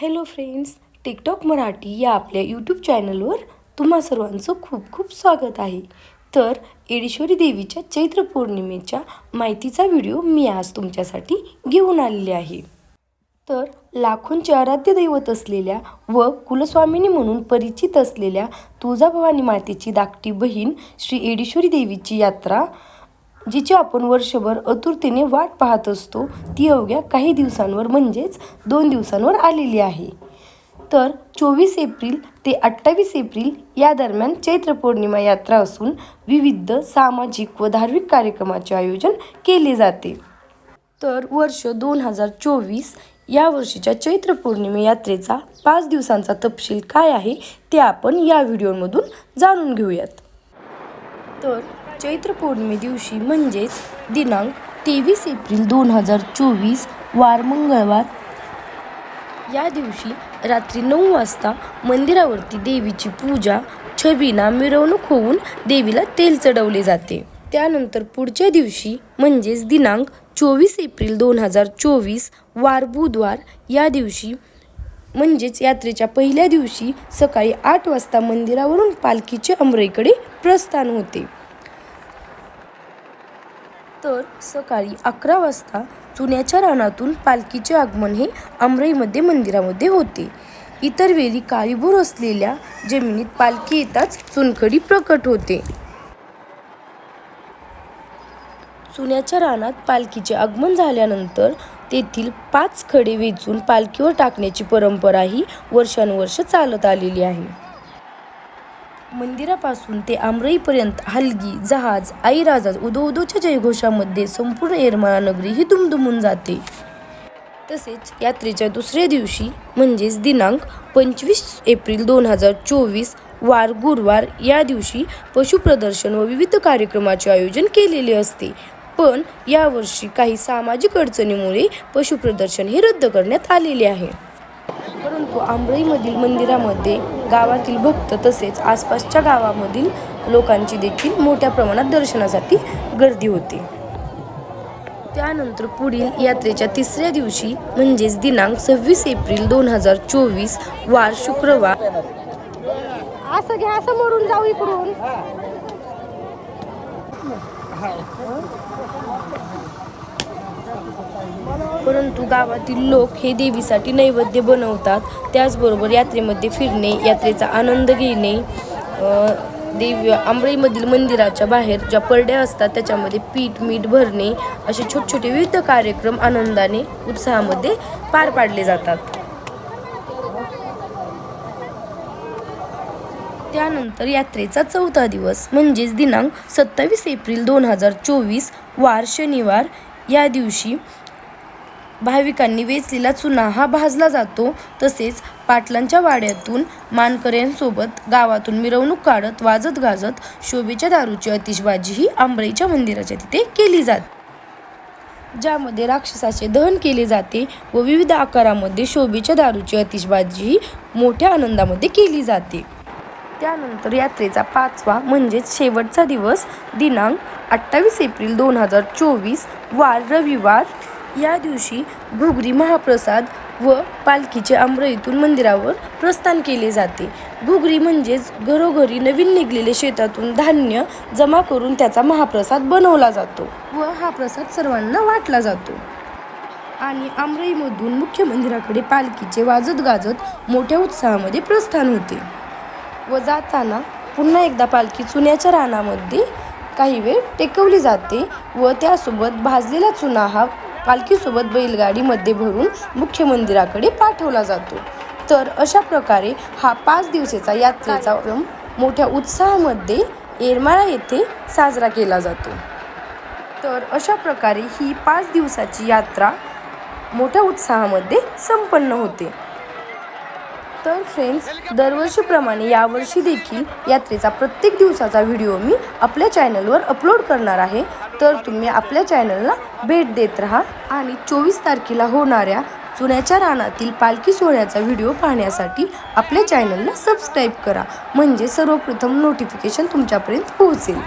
Hello friends TikTok Marathi या आपल्या YouTube चॅनलवर तुम्हा सर्वांचं खूप खूप स्वागत आहे. तर येडेश्वरी देवीच्या चैत्र पौर्णिमेच्या माहितीचा व्हिडिओ मी आज तुमच्यासाठी घेऊन आलेले आहे. तर लाखोंचे आराध्य दैवत असलेल्या व कुलस्वामिनी म्हणून परिचित असलेल्या तुळजाभवानी मातेची धाकटी बहीण श्री येडेश्वरी देवीची यात्रा जिची आपण वर्षभर आतुरतेने वाट पाहत असतो ती अवघ्या काही दिवसांवर म्हणजेच दोन दिवसांवर आलेली आहे. तर चोवीस एप्रिल ते अठ्ठावीस एप्रिल या दरम्यान चैत्र पौर्णिमा यात्रा असून विविध सामाजिक व धार्मिक कार्यक्रमाचे आयोजन केले जाते. तर वर्ष दोन हजार चोवीस या वर्षीच्या चैत्र पौर्णिमे यात्रेचा पाच दिवसांचा तपशील काय आहे ते आपण या व्हिडिओमधून जाणून घेऊयात. तर चैत्र पौर्णिमे दिवशी म्हणजेच दिनांक तेवीस एप्रिल दोन हजार चोवीस वार मंगळवार. या दिवशी रात्री नऊ वाजता मंदिरावरती देवीची पूजा छबीना मिरवणूक होऊन देवीला तेल चढवले जाते. त्यानंतर पुढच्या दिवशी म्हणजेच दिनांक चोवीस एप्रिल दोन हजार चोवीस वार बुधवार. या दिवशी म्हणजेच यात्रेच्या पहिल्या दिवशी सकाळी आठ वाजता मंदिरावरून पालखीचे अमरेकडे प्रस्थान होते. तर सकाळी अकरा वाजता चुन्याच्या रानातून पालखीचे आगमन हे अमराईमध्ये मंदिरामध्ये होते. इतर वेळी काळीभोर असलेल्या जमिनीत पालखी येताच चुनखडी प्रकट होते. चुन्याच्या रानात पालखीचे आगमन झाल्यानंतर तेथील पाच खडे वेचून पालखीवर टाकण्याची परंपरा ही वर्षानुवर्ष चालत आलेली आहे. मंदिरापासून ते आमरईपर्यंत हलगी जहाज आई राजा उदो उदोच्या जयघोषामध्ये संपूर्ण येरमाळा नगरी ही दुमदुमून जाते. तसेच यात्रेच्या दुसऱ्या दिवशी म्हणजेच दिनांक पंचवीस एप्रिल दोन हजार चोवीस वार गुरुवार या दिवशी पशुप्रदर्शन व विविध कार्यक्रमाचे आयोजन केलेले असते. पण यावर्षी काही सामाजिक अडचणीमुळे पशुप्रदर्शन हे रद्द करण्यात आलेले आहे. परंतु आंबळीमधील मंदिरामध्ये गावातील भक्त तसेच आसपासच्या गावामधील लोकांची देखील मोठ्या प्रमाणात दर्शनासाठी गर्दी होते. त्यानंतर पुढील यात्रेच्या तिसऱ्या दिवशी म्हणजेच दिनांक सव्वीस एप्रिल दोन हजार चोवीस वार शुक्रवार. असं घ्या असं मोडून जाऊ इकडून. परंतु गावातील लोक हे देवीसाठी नैवेद्य बनवतात. त्याचबरोबर यात्रेमध्ये फिरणे यात्रेचा आनंद घेणे देवी आंबळीमधील मंदिराच्या बाहेर ज्या परड्या असतात त्याच्यामध्ये पीठ मीठ भरणे असे छोटे छोटे विविध कार्यक्रम आनंदाने उत्साहामध्ये पार पाडले जातात. त्यानंतर यात्रेचा चौथा दिवस म्हणजेच दिनांक सत्तावीस एप्रिल दोन हजार चोवीस वार शनिवार. या दिवशी भाविकांनी वेचलेला चुना हा भाजला जातो. तसेच पाटलांच्या वाड्यातून मानकऱ्यांसोबत गावातून मिरवणूक काढत वाजत गाजत शोभेच्या दारूची अतिशबाजी ही आंबळीच्या मंदिराच्या तिथे केली जाते. ज्यामध्ये राक्षसाचे दहन केले जाते व विविध आकारामध्ये शोभेच्या दारूची अतिशबाजी ही मोठ्या आनंदामध्ये केली जाते. त्यानंतर यात्रेचा पाचवा म्हणजेच शेवटचा दिवस दिनांक अठ्ठावीस एप्रिल दोन हजार चोवीस वार रविवार या दिवशी घुगरी महाप्रसाद व पालखीचे आंब्रईतून मंदिरावर प्रस्थान केले जाते. घुगरी म्हणजेच घरोघरी नवीन निघलेले शेतातून धान्य जमा करून त्याचा महाप्रसाद बनवला जातो व हा प्रसाद सर्वांना वाटला जातो. आणि आमरईमधून मुख्य मंदिराकडे पालखीचे वाजत गाजत मोठ्या उत्साहामध्ये प्रस्थान होते. व जाताना पुन्हा एकदा पालखी चुन्याच्या रानामध्ये काही वेळ टेकवली जाते व त्यासोबत भाजलेला चुना हा पालखीसोबत बैलगाडीमध्ये भरून मुख्य मंदिराकडे पाठवला जातो. तर अशा प्रकारे हा पाच दिवसाचा यात्रेचा क्रम मोठ्या उत्साहामध्ये येरमाळा येथे साजरा केला जातो. तर अशा प्रकारे ही पाच दिवसाची यात्रा मोठ्या उत्साहामध्ये संपन्न होते. तर फ्रेंड्स दरवर्षीप्रमाणे यावर्षी देखील यात्रेचा प्रत्येक दिवसाचा व्हिडिओ मी आपल्या चॅनलवर अपलोड करणार आहे. तर तुम्ही आपल्या चॅनलला भेट देत राहा. आणि चोवीस तारखेला होणाऱ्या चुन्याच्या रानातील पालखी सोहळ्याचा व्हिडिओ पाहण्यासाठी आपल्या चॅनलला सबस्क्राईब करा. म्हणजे सर्वप्रथम नोटिफिकेशन तुमच्यापर्यंत पोहोचेल.